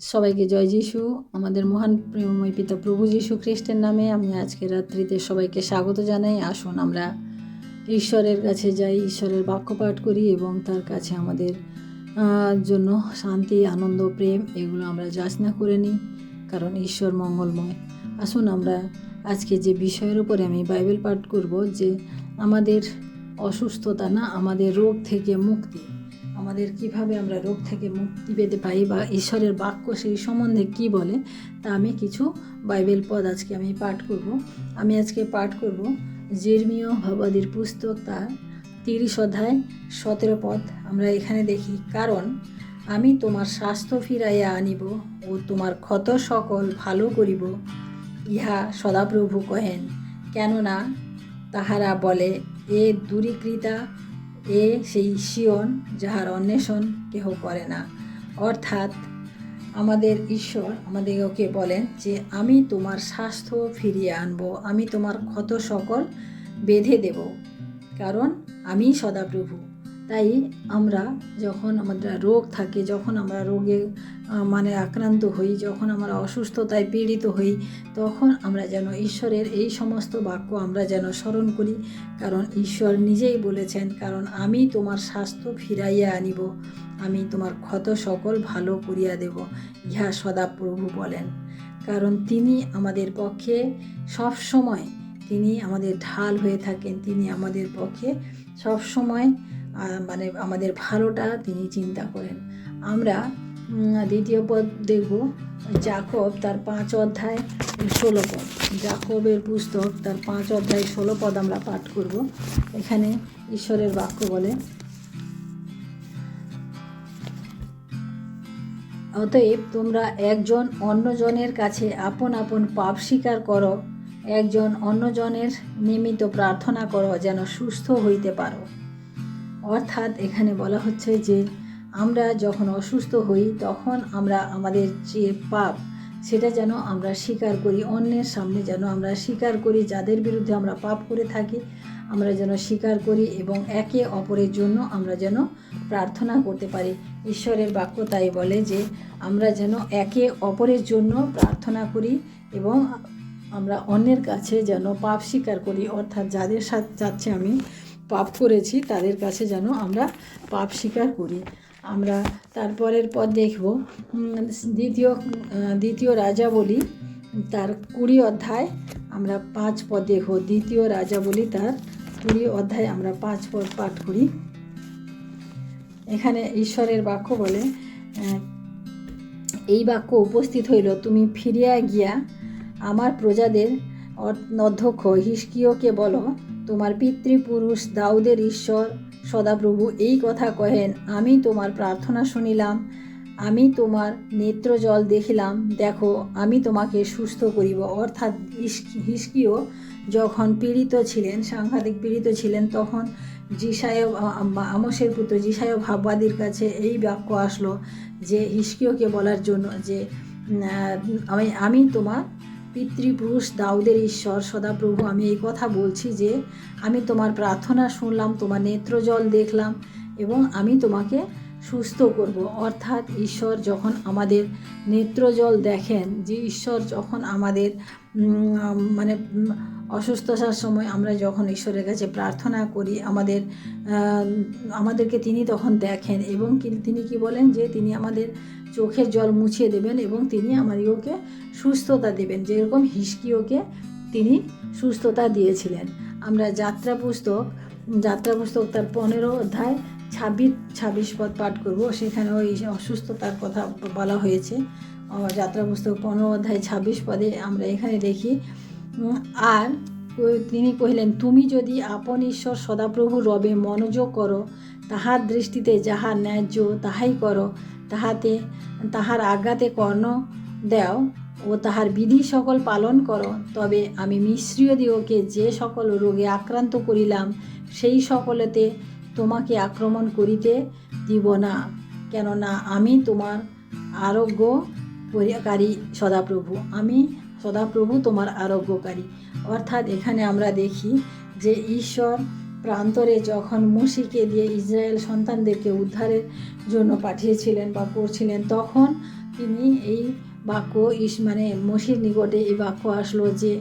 সবাইকে জয় যিশু। আমাদের মহান প্রেমময় পিতা প্রভু যিশু খ্রিস্টের নামে আমি আজকে রাত্রিতে সবাইকে স্বাগত জানাই। আসুন আমরা ঈশ্বরের কাছে যাই, ঈশ্বরের বাক্য পাঠ করি এবং তার কাছে আমাদের জন্য শান্তি, আনন্দ, প্রেম এগুলো আমরা যাচনা করে নিই, কারণ ঈশ্বর মঙ্গলময়। আসুন আমরা আজকে যে বিষয়ের উপরে আমি বাইবেল পাঠ করব যে আমাদের অসুস্থতা না আমাদের রোগ থেকে মুক্তি। আমাদের কীভাবে আমরা রোগ থেকে মুক্তি পেতে পারি বা ঈশ্বরের বাক্য সেই সম্বন্ধে কি বলে, তা আমি কিছু বাইবেল পদ আজকে আমি পাঠ করব। আমি আজকে পাঠ করব জির্মীয় ভবাদির পুস্তক তার তিরিশ অধ্যায় সতেরো পদ। আমরা এখানে দেখি, কারণ আমি তোমার স্বাস্থ্য ফিরাইয়া আনিব ও তোমার ক্ষত সকল ভালো করিব, ইহা সদাপ্রভু কহেন। কেননা তাহারা বলে, এ দূরীকৃতা এ সেই শিওন যাহার অন্বেষণ কেহ করে না। অর্থাৎ আমাদের ঈশ্বর আমাদেরকে বলেন যে, আমি তোমার স্বাস্থ্য ফিরিয়ে আনব, আমি তোমার ক্ষত সকল বেঁধে দেব। কারণ আমি সদাপ্রভু। তাই আমরা যখন আমাদের রোগ থাকে, যখন আমরা রোগে মানে আক্রান্ত হই, যখন আমরা অসুস্থতায় পীড়িত হই, তখন আমরা যেন ঈশ্বরের এই সমস্ত বাক্য আমরা যেন স্মরণ করি। কারণ ঈশ্বর নিজেই বলেছেন, কারণ আমি তোমার স্বাস্থ্য ফিরাইয়া আনিব, আমি তোমার ক্ষত সকল ভালো করিয়া দেব, ইহা সদাপ্রভু বলেন। কারণ তিনি আমাদের পক্ষে সব সময় তিনি আমাদের ঢাল হয়ে থাকেন, তিনি আমাদের পক্ষে সব সময় মানে আমাদের ভালোটা তিনি চিন্তা করেন। আমরা দ্বিতীয় পদ দেখব, জাকব তার পাঁচ অধ্যায় ষোলো পদ। জাকবের পুস্তক তার পাঁচ অধ্যায় ষোলো পদ আমরা পাঠ করব। এখানে ঈশ্বরের বাক্য বলে, অতএব তোমরা একজন অন্যজনের কাছে আপন আপন পাপ স্বীকার করো, একজন অন্যজনের নিমিত্ত প্রার্থনা করো যেন সুস্থ হইতে পারো। অর্থাৎ এখানে বলা হচ্ছে যে আমরা যখন অসুস্থ হই, তখন আমরা আমাদের যে পাপ, সেটা যেন আমরা স্বীকার করি, অন্যের সামনে যেন আমরা স্বীকার করি, যাদের বিরুদ্ধে আমরা পাপ করে থাকি, আমরা যেন স্বীকার করি এবং একে অপরের জন্য আমরা যেন প্রার্থনা করতে পারি। ঈশ্বরের বাক্য তাই বলে যে, আমরা যেন একে অপরের জন্য প্রার্থনা করি এবং আমরা অন্যের কাছে যেন পাপ স্বীকার করি। অর্থাৎ যাদের সাথে যাচ্ছে আমি পাপ করেছি, তাদের কাছে যেন আমরা পাপ স্বীকার করি। আমরা তারপরের পর দেখব। দ্বিতীয় দ্বিতীয় রাজা বলি, তার কুড়ি অধ্যায় আমরা পাঁচ পদ দেখব। দ্বিতীয় রাজা বলি, তার কুড়ি অধ্যায় আমরা পাঁচ পদ পাঠ করি। এখানে ঈশ্বরের বাক্য বলে এই বাক্য উপস্থিত হইল, তুমি ফিরিয়া গিয়া আমার প্রজাদের অধ্যক্ষ হিসকিওকে বলো তোমার পিতৃপুরুষ দাউদের ঈশ্বর, সদাপ্রভু এই কথা কহেন, আমি তোমার প্রার্থনা শুনিলাম, আমি তোমার নেত্র জল দেখিলাম, দেখো, আমি তোমাকে সুস্থ করিব। অর্থাৎ হিস- হিসকিও যখন পীড়িত ছিলেন, সাংঘাতিক পীড়িত ছিলেন, তখন জিসায় আমসের পুত্র জিসায় ভাববাদীর কাছে এই বাক্য আসলো যে হিসকিওকে বলার জন্য যে আমি আমি তোমার পিতৃপুরুষ দাউদের ঈশ্বর, সদাপ্রভু, আমি এই কথা বলছি যে, আমি তোমার প্রার্থনা শুনলাম, তোমার নেত্রজল দেখলাম এবং আমি তোমাকে সুস্থ করব। অর্থাৎ ঈশ্বর যখন আমাদের নেত্রজল দেখেন, যে ঈশ্বর যখন আমাদের মানে অসুস্থতার সময় আমরা যখন ঈশ্বরের কাছে প্রার্থনা করি, আমাদের আমাদেরকে তিনি তখন দেখেন এবং তিনি কি বলেন যে তিনি আমাদের চোখের জল মুছিয়ে দেবেন এবং তিনি আমাদেরকে সুস্থতা দেবেন। যেরকম হিসকিওকে তিনি সুস্থতা দিয়েছিলেন। আমরা যাত্রা পুস্তক যাত্রা পুস্তক তার পনেরো অধ্যায় ছাব্বিশ ছাব্বিশ পদ পাঠ করব। সেখানে ওই অসুস্থতার কথা বলা হয়েছে। যাত্রা পুস্তক পনেরো অধ্যায় ছাব্বিশ পদে আমরা এখানে দেখি আর তিনি কহিলেন, তুমি যদি আপন ঈশ্বর সদাপ্রভু রবে মনোযোগ করো, তাহার দৃষ্টিতে যাহা ন্যায্য তাহাই করো। তাহাতে, তাহার আজ্ঞাতে কর্ণ দেও ও তাহার বিধি সকল পালন করো। তবে আমি মিশ্রীয় দিওকে যে সকল রোগে আক্রান্ত করিলাম, সেই সকলেতে তোমাকে আক্রমণ করিতে দিব না, কেননা আমি তোমার আরোগ্য পরিকারী সদাপ্রভু। আমি সদাপ্রভু তোমার আরোগ্যকারী। অর্থাৎ এখানে আমরা দেখি যে ঈশ্বর প্রান্তরে যখন মুশিকে দিয়ে ইসরায়েল সন্তানদেরকে উদ্ধারের জন্য পাঠিয়েছিলেন বা করছিলেন, তখন তিনি এই বাক্য ইস মানে মসির নিকটে এই বাক্য আসলো যে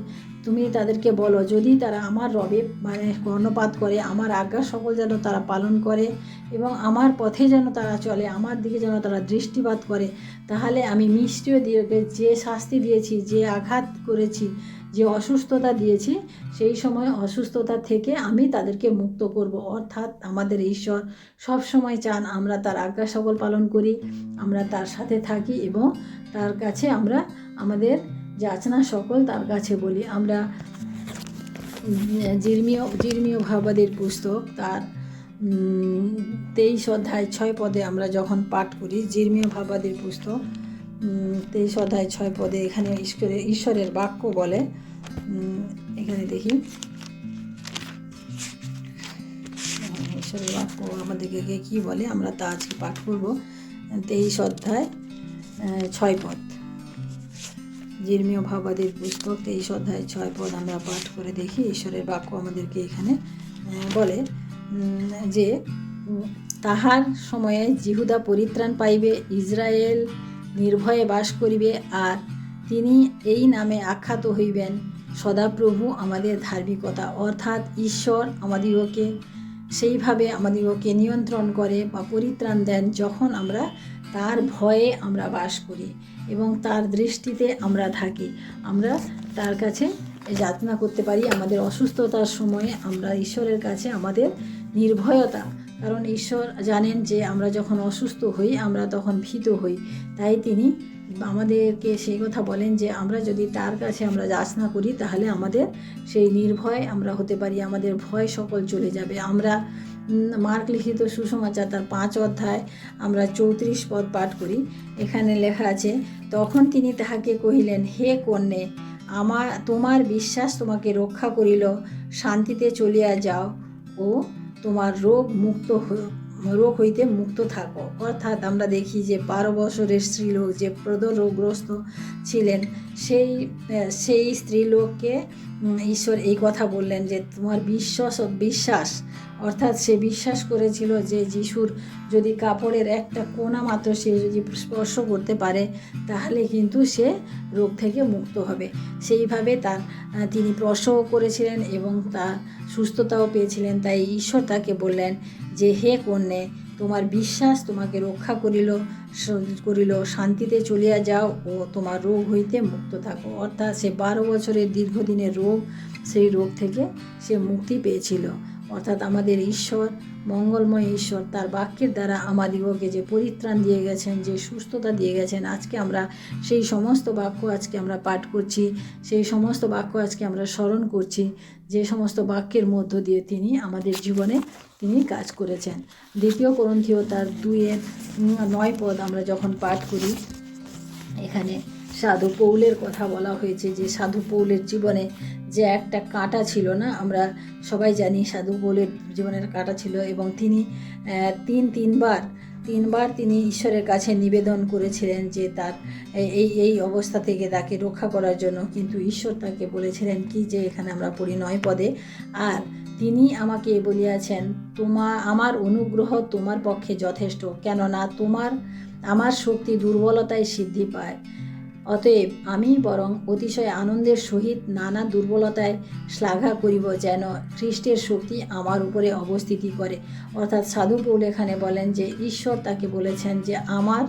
তুমি তাদেরকে বলো, যদি তারা আমার রবে মানে কর্ণপাত করে, আমার আজ্ঞা সকল যেন তারা পালন করে এবং আমার পথে যেন তারা চলে, আমার দিকে যেন তারা দৃষ্টিপাত করে, তাহলে আমি মিষ্টিও দিয়ে যে শাস্তি দিয়েছি, যে আঘাত করেছি, যে অসুস্থতা দিয়েছি, সেই সময় অসুস্থতা থেকে আমি তাদেরকে মুক্ত করব। অর্থাৎ আমাদের ঈশ্বর সব সময় চান আমরা তার আজ্ঞা সকল পালন করি, আমরা তার সাথে থাকি এবং তার কাছে আমরা আমাদের যাচনা সকল তার কাছে বলি। আমরা জির্মীয় জির্মীয় ভাবাদের পুস্তক তার তেইশ অধ্যায় ছয় পদে আমরা যখন পাঠ করি, জির্মীয় ভাবাদের পুস্তক তেইশ অধ্যায় ছয় পদে এখানে ঈশ্বরের ঈশ্বরের বাক্য বলে। এখানে দেখি। ঈশ্বরের বাক্য আমাদেরকে কে বলে, আমরা তা আজকে পাঠ করব। তেইশ অধ্যায় ছয় পদ। জির্মীয় ভাবাদের পুস্তক, তেইশ অধ্যায় ছয় পদ আমরা পাঠ করে দেখি। ঈশ্বরের বাক্য আমাদেরকে এখানে বলে যে, তাহার সময়ে জিহুদা পরিত্রাণ পাইবে, ইসরায়েল নির্ভয়ে বাস করিবে, আর তিনি এই নামে আখ্যাত হইবেন, সদাপ্রভু আমাদের ধার্মিকতা। অর্থাৎ ঈশ্বর আমাদিগকে সেইভাবে আমাদিগকে নিয়ন্ত্রণ করে বা পরিত্রাণ দেন যখন আমরা তার ভয়ে আমরা বাস করি এবং তার দৃষ্টিতে আমরা থাকি। আমরা তার কাছে যাতনা করতে পারি, আমাদের অসুস্থতার সময়ে আমরা ঈশ্বরের কাছে আমাদের নির্ভয়তা। কারণ ঈশ্বর জানেন যে আমরা যখন অসুস্থ হই, আমরা তখন ভীত হই। তাই তিনি আমাদেরকে সেই কথা বলেন যে, আমরা যদি তার কাছে আমরা যাচনা করি, তাহলে আমাদের সেই নির্ভয় আমরা হতে পারি, আমাদের ভয় সকল চলে যাবে। আমরা মার্ক লিখিত সুসমাচার তার পাঁচ অধ্যায় আমরা চৌত্রিশ পদ পাঠ করি। এখানে লেখা আছে, তখন তিনি তাহাকে কহিলেন, হে কন্যে, আমার, তোমার বিশ্বাস তোমাকে রক্ষা করিল, শান্তিতে চলিয়া যাও ও তোমার রোগ মুক্ত হ- রোগ হইতে মুক্ত থাকো। অর্থাৎ আমরা দেখি যে বারো বছরের স্ত্রীলোক যে প্রদ রোগগ্রস্ত ছিলেন, সেই সেই স্ত্রীলোককে ঈশ্বর এই কথা বললেন যে তোমার বিশ্বাস বিশ্বাস। অর্থাৎ সে বিশ্বাস করেছিল যে যিশুর যদি কাপড়ের একটা কোনা মাত্র সে যদি স্পর্শ করতে পারে, তাহলে কিন্তু সে রোগ থেকে মুক্ত হবে। সেইভাবে তার তিনি প্রসব করেছিলেন এবং তার সুস্থতাও পেয়েছিলেন। তাই ঈশ্বর তাকে বললেন যে হে কন্যে, তোমার বিশ্বাস তোমাকে রক্ষা করিল করিল, শান্তিতে চলিয়া যাও ও তোমার রোগ হইতে মুক্ত থাকো। অর্থাৎ সে বারো বছরের দীর্ঘদিনের রোগ, সেই রোগ থেকে সে মুক্তি পেয়েছিল। অর্থাৎ আমাদের ঈশ্বর মঙ্গলময় ঈশ্বর তার বাক্যের দ্বারা আমাদিগকে যে পরিত্রাণ দিয়ে গেছেন যে সুস্থতা দিয়ে গেছেন আজকে আমরা সেই সমস্ত বাক্য আজকে আমরা পাঠ করছি সেই সমস্ত বাক্য আজকে আমরা স্মরণ করছি যে সমস্ত বাক্যের মধ্য দিয়ে তিনি আমাদের জীবনে তিনি কাজ করেছেন। দ্বিতীয় গ্রন্থিও তার দুইয়ের উম, নয় পদ আমরা যখন পাঠ করি এখানে সাধু পৌলের কথা বলা হয়েছে যে সাধু পৌলের জীবনে যে একটা কাঁটা ছিল না, আমরা সবাই জানি সাধু পৌলের জীবনের কাঁটা ছিল এবং তিনি তিন, তিনবার তিনবার তিনি ঈশ্বরের কাছে নিবেদন করেছিলেন যে তার এই এই অবস্থা থেকে তাকে রক্ষা করার জন্য। কিন্তু ঈশ্বর তাকে বলেছিলেন, কি যে এখানে আমরা পড়ি নয় পদে? আর তিনি আমাকে বলিয়াছেন, তোমা, আমার অনুগ্রহ তোমার পক্ষে যথেষ্ট, কেননা তোমার, আমার শক্তি দুর্বলতায় সিদ্ধি পায়। অতএব আমি বরং অতিশয় আনন্দের সহিত নানা দুর্বলতায় শ্লাঘা করিব যেন খ্রিস্টের শক্তি আমার উপরে অবস্থিতি করে। অর্থাৎ সাধু পৌল এখানে বলেন যে, ঈশ্বর তাকে বলেছেন যে, আমার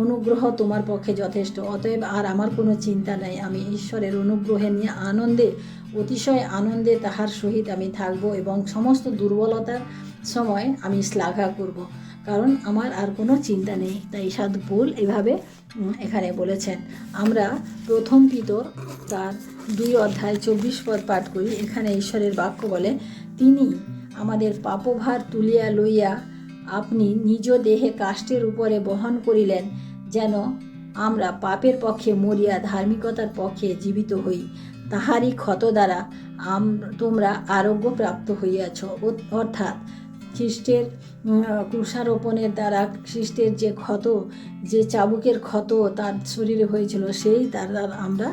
অনুগ্রহ তোমার পক্ষে যথেষ্ট। অতএব আর আমার কোনো চিন্তা নাই। আমি ঈশ্বরের অনুগ্রহে নিয়ে আনন্দে, অতিশয় আনন্দে তাহার সহিত আমি থাকব এবং সমস্ত দুর্বলতার সময় আমি শ্লাঘা করব। কারণ আমার আর কোনো চিন্তা নেই। তাই সাধু পৌল এভাবে এখানে বলেছেন। আমরা প্রথম পিতর তার দুই অধ্যায় চব্বিশ পদ পাঠ করি। এখানে ঈশ্বরের বাক্য বলে, তিনি আমাদের পাপভার তুলিয়া লইয়া আপনি নিজ দেহে কাষ্টের উপরে বহন করিলেন, যেন আমরা পাপের পক্ষে মরিয়া ধার্মিকতার পক্ষে জীবিত হই। তাহারই ক্ষত দ্বারা আম, তোমরা আরোগ্য প্রাপ্ত হইয়াছ। অর্থাৎ খ্রিস্টের উম, ক্রুশারোপণের দ্বারা খ্রিস্টের যে ক্ষত যে চাবুকের ক্ষত তার শরীরে হয়েছিল সেই তার দ্বারা আমরা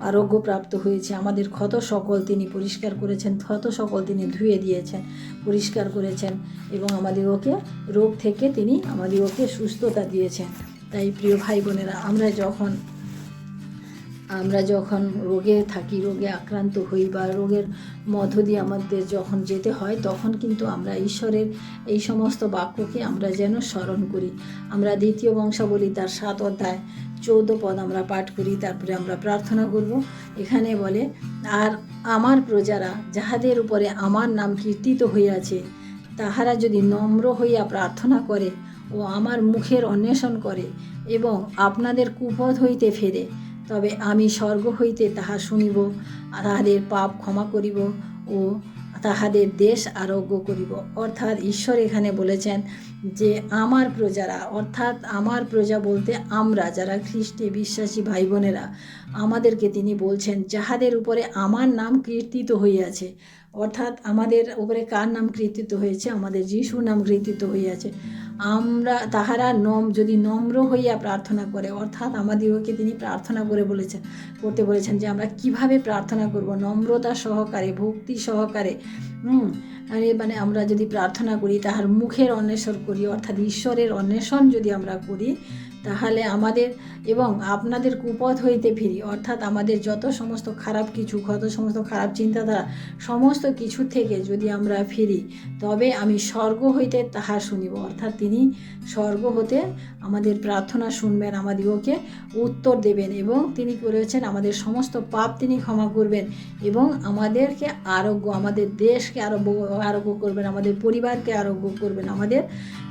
আরোগ্য প্রাপ্ত হয়েছে। আমাদের ক্ষত সকল তিনি পরিষ্কার করেছেন ক্ষত সকল তিনি ধুয়ে দিয়েছেন পরিষ্কার করেছেন এবং আমাদিগকে রোগ থেকে তিনি আমাদিগকে সুস্থতা দিয়েছেন। তাই প্রিয় ভাই বোনেরা আমরা যখন আমরা যখন রোগে থাকি, রোগে আক্রান্ত হই বা রোগের মধ্য দিয়ে আমাদের যখন যেতে হয়, তখন কিন্তু আমরা ঈশ্বরের এই সমস্ত বাক্যকে আমরা যেন স্মরণ করি। আমরা দ্বিতীয় বংশাবলী তার সাত অধ্যায় চৌদ্দ পদ আমরা পাঠ করি, তারপরে আমরা প্রার্থনা করব। এখানে বলে, আর আমার প্রজারা যাহাদের উপরে আমার নাম কীর্তিত হইয়াছে, তাহারা যদি নম্র হইয়া প্রার্থনা করে ও আমার মুখের অন্বেষণ করে এবং আপনাদের কুপথ হইতে ফেরে তবে আমি স্বর্গ হইতে তাহা শুনিব, তাহাদের পাপ ক্ষমা করিব ও তাহাদের দেশ আরোগ্য করিব। অর্থাৎ ঈশ্বর এখানে বলেছেন যে, আমার প্রজারা, অর্থাৎ আমার প্রজা বলতে আমরা, যারা খ্রিস্টে বিশ্বাসী ভাই বোনেরা আমাদেরকে তিনি বলছেন, যাহাদের উপরে আমার নাম কীর্তিত হইয়াছে, অর্থাৎ আমাদের উপরে কার নাম কীর্তিত হয়েছে? আমাদের যিশুর নাম কীর্তিত হইয়াছে। আমরা তাহারা নম, যদি নম্র হইয়া প্রার্থনা করে, অর্থাৎ আমাদিগকে তিনি প্রার্থনা করে বলেছেন, করতে বলেছেন যে আমরা কীভাবে প্রার্থনা করব? নম্রতা সহকারে, ভক্তি সহকারে আরে মানে আমরা যদি প্রার্থনা করি, তাহার মুখের অন্বেষণ করি, অর্থাৎ ঈশ্বরের অন্বেষণ যদি আমরা করি তাহলে আমাদের এবং আপনাদের কুপথ হইতে ফিরি। অর্থাৎ আমাদের যত সমস্ত খারাপ কিছু কত সমস্ত খারাপ চিন্তাধারা, সমস্ত কিছু থেকে যদি আমরা ফিরি, তবে আমি স্বর্গ হইতে তাহা শুনিব। অর্থাৎ তিনি স্বর্গ হতে আমাদের প্রার্থনা শুনবেন আমাদিগকে উত্তর দেবেন এবং তিনি করেছেন আমাদের সমস্ত পাপ তিনি ক্ষমা করবেন এবং আমাদেরকে আরোগ্য, আমাদের দেশকে আরোগ্য আরোগ্য করবেন, আমাদের পরিবারকে আরোগ্য করবেন, আমাদের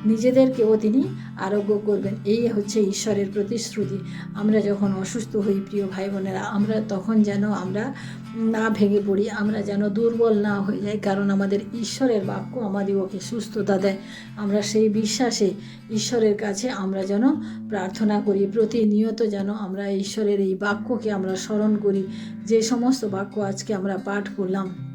নিজেদেরকেও তিনি আরোগ্য করবেন। এই হচ্ছে ঈশ্বরের প্রতিশ্রুতি। আমরা যখন অসুস্থ হই, প্রিয় ভাই বোনেরা আমরা তখন যেন আমরা না ভেঙে পড়ি, আমরা যেন দুর্বল না হয়ে যাই, কারণ আমাদের ঈশ্বরের বাক্য আমাদিগকে সুস্থতা দেয়। আমরা সেই বিশ্বাসে ঈশ্বরের কাছে আমরা যেন প্রার্থনা করি, প্রতিনিয়ত যেন আমরা ঈশ্বরের এই বাক্যকে আমরা স্মরণ করি। যে সমস্ত বাক্য আজকে আমরা পাঠ করলাম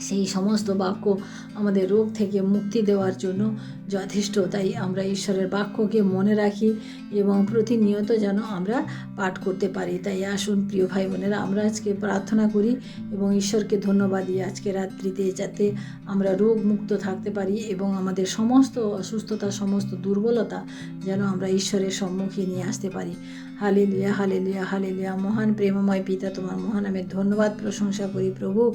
সেই সমস্ত বাক্য আমাদের রোগ থেকে মুক্তি দেওয়ার জন্য যথেষ্ট। তাই আমরা ঈশ্বরের বাক্যকে মনে রাখি এবং প্রতিনিয়ত যেন আমরা পাঠ করতে পারি। তাই আসুন প্রিয় ভাই বোনেরা আমরা আজকে প্রার্থনা করি এবং ঈশ্বরকে ধন্যবাদ দিই আজকে রাত্রিতে যাতে আমরা রোগ মুক্ত থাকতে পারি এবং আমাদের সমস্ত অসুস্থতা, সমস্ত দুর্বলতা যেন আমরা ঈশ্বরের সম্মুখে নিয়ে আসতে পারি। হালে লিয়া হালে লিয়া হালে লিয়া মহান প্রেমময় পিতা, তোমার মহান আমি ধন্যবাদ প্রশংসা করি প্রভু।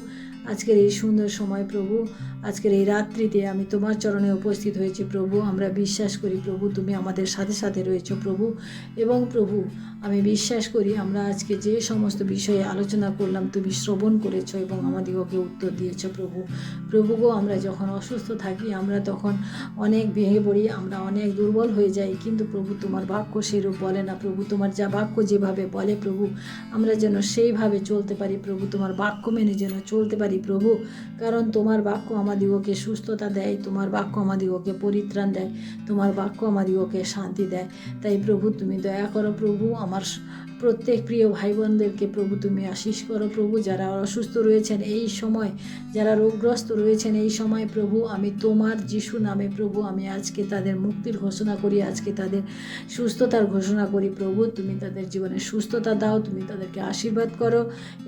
আজকের এই সুন্দর সময় প্রভু। আজকের এই রাত্রিতে আমি তোমার চরণে উপস্থিত হয়েছি, প্রভু। আমরা বিশ্বাস করি, প্রভু, তুমি আমাদের সাথে সাথে রয়েছো, প্রভু। এবং প্রভু, আমি বিশ্বাস করি আমরা আজকে যে সমস্ত বিষয়ে আলোচনা করলাম, তুমি শ্রবণ করেছ এবং আমাদিগকে উত্তর দিয়েছ, প্রভু। প্রভু গো, আমরা যখন অসুস্থ থাকি, আমরা তখন অনেক ভেঙে পড়ি, আমরা অনেক দুর্বল হয়ে যাই, কিন্তু প্রভু, তোমার বাক্য সেরূপ বলে না, প্রভু। তোমার যা বাক্য যেভাবে বলে, প্রভু, আমরা যেন সেইভাবে চলতে পারি, প্রভু। তোমার বাক্য মেনে যেন চলতে পারি, প্রভু। কারণ তোমার বাক্য আমাদিগকে সুস্থতা দেয়, তোমার বাক্য আমাদিগকে পরিত্রাণ দেয়, তোমার বাক্য আমাদিগকে শান্তি দেয়। তাই প্রভু, তুমি দয়া করো প্রভু, আমার প্রত্যেক প্রিয় ভাই বোনদেরকে প্রভু তুমি আশিস করো। প্রভু যারা অসুস্থ রয়েছেন এই সময়, যারা রোগগ্রস্ত রয়েছেন এই সময়, প্রভু আমি তোমার যিশু নামে প্রভু আমি আজকে তাদের মুক্তির ঘোষণা করি, আজকে তাদের সুস্থতার ঘোষণা করি। প্রভু তুমি তাদের জীবনে সুস্থতা দাও, তুমি তাদেরকে আশীর্বাদ করো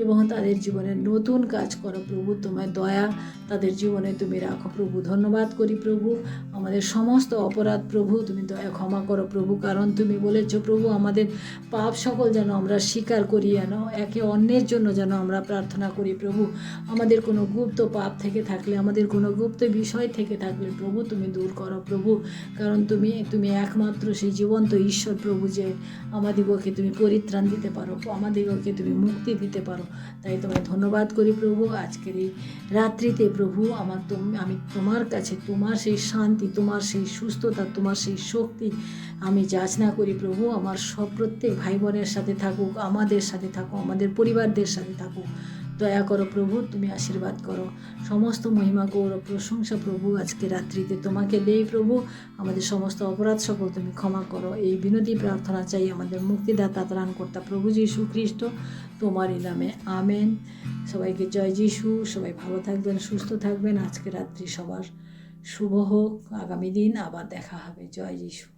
এবং তাদের জীবনে নতুন কাজ করো। প্রভু তোমার দয়া, তাদের জীবনে তুমি রাখো। প্রভু ধন্যবাদ করি প্রভু, আমাদের সমস্ত অপরাধ প্রভু তুমি দয়া ক্ষমা করো প্রভু, কারণ তুমি বলেছ প্রভু আমাদের পাপ সকল যেন আমরা স্বীকার করি যেন, একে অন্যের জন্য যেন আমরা প্রার্থনা করি, প্রভু। আমাদের কোনো গুপ্ত পাপ থেকে থাকলে, আমাদের কোনো গুপ্ত বিষয় থেকে থাকলে, প্রভু, তুমি দূর করো, প্রভু। কারণ তুমি তুমি একমাত্র সেই জীবন্ত ঈশ্বর, প্রভু, যে আমাদিগকে তুমি পরিত্রাণ দিতে পারো, আমাদিগকে তুমি মুক্তি দিতে পারো। তাই তোমায় ধন্যবাদ করি, প্রভু। আজকের এই রাত্রিতে, প্রভু, আমার তুমি আমি তোমার কাছে তোমার সেই শান্তি, তোমার সেই সুস্থতা, তোমার সেই শক্তি, আমি যাচনা করি, প্রভু। আমার সব প্রত্যেক ভাই বোনের সাথে থাকুক, আমাদের সাথে থাকুক, আমাদের পরিবারদের সাথে থাকুক। দয়া করো প্রভু, তুমি আশীর্বাদ করো। সমস্ত মহিমা, গৌরব, প্রশংসা প্রভু, আজকে রাত্রিতে তোমাকে দেই প্রভু। আমাদের সমস্ত অপরাধ সকল তুমি ক্ষমা করো। এই বিনতি প্রার্থনা চাই আমাদের মুক্তিদাতা, ত্রাণকর্তা প্রভু যীশু খ্রিস্ট, তোমারই নামে। আমেন। সবাইকে জয় যিশু। সবাই ভালো থাকবেন, সুস্থ থাকবেন। আজকে রাত্রি সবার শুভ হোক। আগামী দিন আবার দেখা হবে। জয় যিশু।